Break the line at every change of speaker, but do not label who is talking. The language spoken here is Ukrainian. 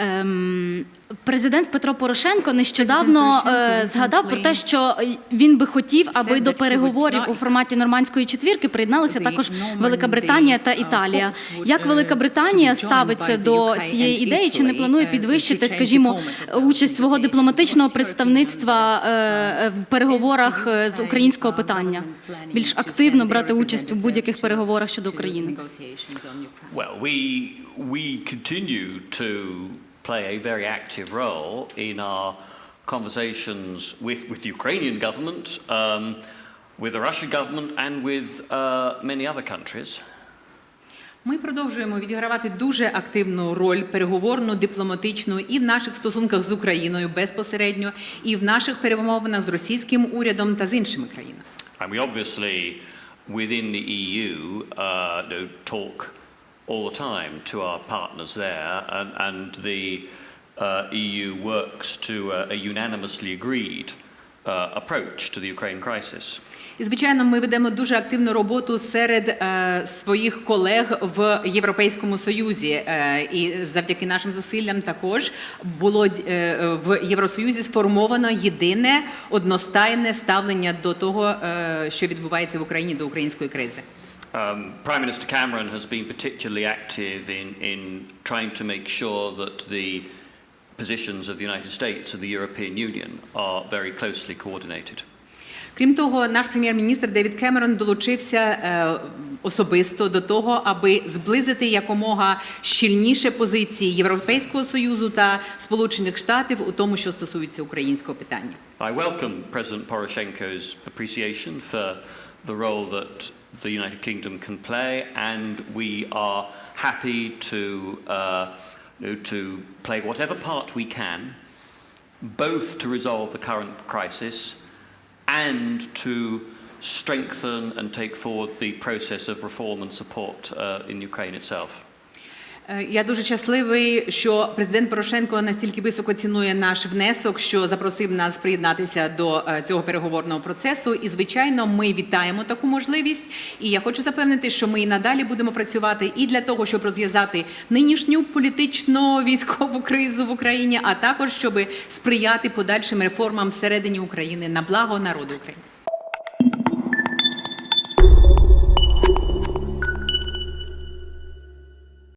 Ем, Президент Петро Порошенко нещодавно
Порошенко
е, згадав про те, що він би хотів, аби до переговорів у форматі нормандської четвірки приєдналися також Велика Британія та Італія. Як Велика Британія ставиться до цієї ідеї? Чи не планує
uh,
підвищити, скажімо,
of
участь свого дипломатичного представництва е, е, в переговорах е, з українського питання? Більш активно брати участь у будь-яких переговорах щодо України?
Play a very active role in our conversations with, with the Ukrainian government, um, with the Russian government, and with uh, many other countries.
Ми продовжуємо відігравати дуже активну роль переговорну, дипломатичну і в наших стосунках з Україною безпосередньо, і в наших перемовинах з російським урядом та з іншими країнами.
And we obviously, within the EU, uh, talk all the time to our partners there, and, and the uh, EU works to uh, a unanimously agreed uh, approach to the Ukraine crisis.
І звичайно, ми ведемо дуже активну роботу серед е, своїх колег в Європейському Союзі. Е, і завдяки нашим зусиллям також було е, в Євросоюзі сформовано єдине одностайне ставлення до того, е, що відбувається в Україні до української кризи.
Um, Prime Minister Cameron has been particularly active in, in trying to make sure that the positions of the United States and the European Union are very closely coordinated.
Крім того, наш прем'єр-міністр Девід Кемерон долучився е, особисто до того, аби зблизити якомога щільніше позиції Європейського союзу та Сполучених Штатів у тому, що стосується українського питання.
I welcome President Poroshenko's appreciation for the role that the United Kingdom can play, and we are happy to, uh, to play whatever part we can, both to resolve the current crisis and to strengthen and take forward the process of reform and support uh, in Ukraine itself.
Е, Я дуже щасливий, що президент Порошенко настільки високо цінує наш внесок, що запросив нас приєднатися до е, цього переговорного процесу. І звичайно, ми вітаємо таку можливість. І я хочу запевнити, що ми і надалі будемо працювати і для того, щоб розв'язати нинішню політично військову кризу в Україні, а також щоб сприяти подальшим реформам всередині України на благо народу України.